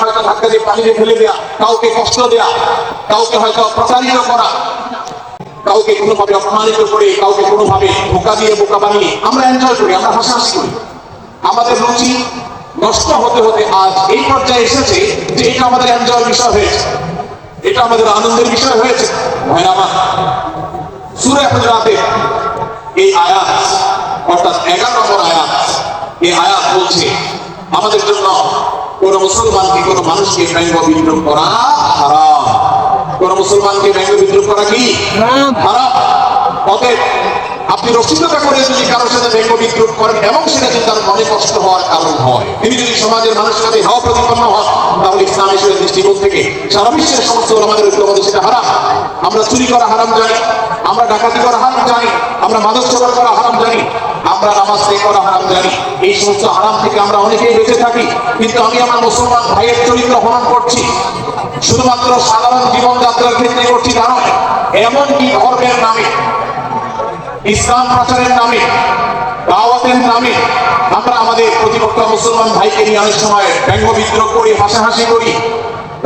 হয়তো ধাক্কা দিয়ে পানিতে ফেলে দেয়া, কাউকে কষ্ট দেয়া, কাউকে হয়তো প্রচারিত করা, কাউকে কোনোভাবে অপমানিত করে, কাউকে কোনোভাবে বোকা দিয়ে বোকা বানিয়ে, আমরা এনজয় করি, আমরা হাসাহাসি করি। আমাদের রুচি নষ্ট হতে হতে আজ এই পর্যায়ে এসেছে যে এটা আমাদের এনজয় বিষয় হয়েছে। এটা আমাদের আনন্দের বিষয় হয়েছে। আমার সুরে হুজরাতে এই আয়াত, অর্থাৎ এগারো নম্বর আয়াত, এই আয়াত বলছে, আমাদের জন্য কোন মুসলমানকে কোন মানুষকে ব্যঙ্গ বিদ্রোহ করা হারাম। কোন মুসলমানকে ব্যঙ্গ বিদ্রোহ করা কি? হারাম। অতএব আপনি রসিকতা করে যদি কারোর সাথে ব্যঙ্গ বিদ্রোহ করেন এবং সেটা যদি তার মনে কষ্ট হওয়ার কারণ হয় তিনি যদি সমাজের মানুষের সাথে হাওয়া প্রতিপন্ন হন তাহলে ইসলাম ঈশ্বরের দৃষ্টিকোণ থেকে সারা বিশ্বের সমস্ত আমাদের ঐক্যবদ্ধ সেটা হারাম। আমরা চুরি করা হারাম জানি আমরা ডাকাতি করা হারাম জানি আমরা মাদক সেবন করা হারাম জানি। আমরা নামাজ করা হারাম জানি। এই সমস্ত হারাম থেকে আমরা অনেকেই বেঁচে থাকি, কিন্তু আমি আমার মুসলমান ভাইয়ের চরিত্র হনন করছি। শুধুমাত্র সাধারণ জীবনযাত্রার ক্ষেত্রে করছি কারণ এমনকি ধর্মের নামে? ইসলাম প্রচারের নামে? দাওয়াতের নামে? আমরা আমাদের প্রতিপক্ষ মুসলমান ভাইকে নিয়ে অনেক সময় ব্যঙ্গ বিদ্রোহ করি, হাসাহাসি করি,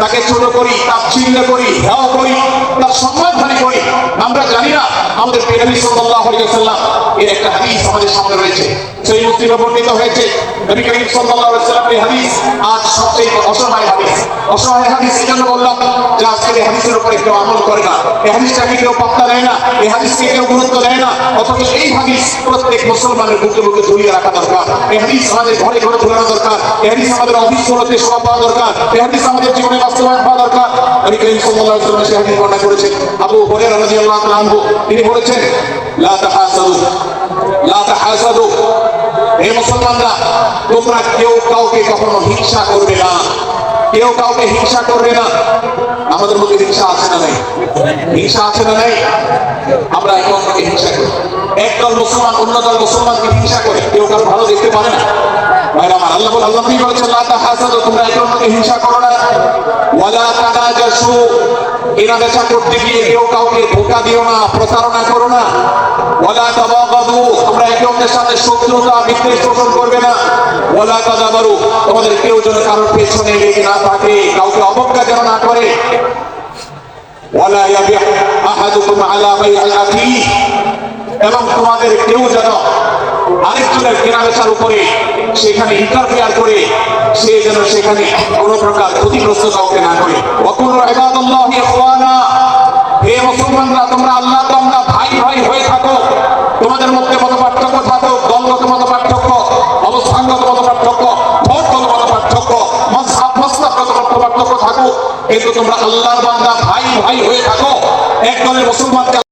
তাকে ছোট করি, তাচ্ছিল্য করি হেও করি। তার সম্মানহানি করি। আমরা জানি না, আমাদের পেরামি সাল্লাল্লাহু আলাইহি ওয়াসাল্লাম এর একটা হাদিস আমাদের সামনে রয়েছে। সেই মুসলিমে বর্ণিত হয়েছে, নবী করিম এই হাদিস আজ সবচেয়ে অসহায় হাদিস। অসহায় হাদিস এই বললাম? যে আজকের এই হাদিসের উপরে কেউ আমল করে না। এই হাদিসটাকে কেউ পাত্তা দেয় না, এই হাদিসকে কেউ গুরুত্ব দেয় না। অথচ এই হাদিস প্রত্যেক মুসলমানের বুকে বুকে ঝুলিয়ে রাখা দরকার। এই হাদিস আমাদের ঘরে ঘরে ঝুলানো দরকার। এই হাদিস আমাদের অফিসগুলোতে শোভা পাওয়া দরকার। এই হাদিস আমাদের জীবনে বাস্তবায়ন পাওয়া দরকার। নবী করিম সেই হাদিস বর্ণনা করেছেন আবু হুরায়রা রাদিয়াল্লাহু তাআলা আনহু, তিনি বলেছেন মুসলমানরা, তোমরা কেউ কাউকে কখনো হিংসা করবে না। কেউ কাউকে হিংসা করবে না। আমাদের মধ্যে হিংসা আছে না নাই? হিংসা আছে না নাই? আমরা একে অন্যকে হিংসা করি। একদল মুসলমান, অন্য দল মুসলমানকে হিংসা করে। কেউ কারও ভালো দেখতে পারে না। ভাইরা আমার আল্লাহ আল্লাহ বলেছেন, লা তাহাসাদু, তোমরা একে অন্যকে হিংসা করো না। ওয়ালা তানাজাসু কেনা বেচা করতে গিয়ে কেউ কাউকে ধোকা দিও না, প্রতারণা করো না। তোমরা একে অন্যের সাথে শত্রুতা, বিদ্বেষ পোষণ করবে না। তাদাবারু তোমাদের কেউ যেন কারোর পেছনে লেগে না থাকে, কাউকে অবজ্ঞা যেন না করে। আহাদুকুম আলা এবং তোমাদের কেউ যেন আরেকজনের কেনাবেচার উপরে সেখানে ইন্টারফেয়ার করে, সে যেন সেখানে কোনো প্রকার ক্ষতিগ্রস্ত কাউকে না করে। ইবাদাল্লাহি ইখওয়ানা হে মুসলমানরা তোমরা আল্লাহ তোমরা ভাই ভাই হয়ে থাকো তোমাদের মধ্যে মত পার্থক্য থাকো দলগত মত পার্থক্য অবস্থানগত মত পার্থক্য ভোটগত মত পার্থক্য মজহাব মসলাগত মত থাকো কিন্তু তোমরা আল্লাহর বান্দা ভাই ভাই হয়ে থাকো। একদলের মুসলমানকে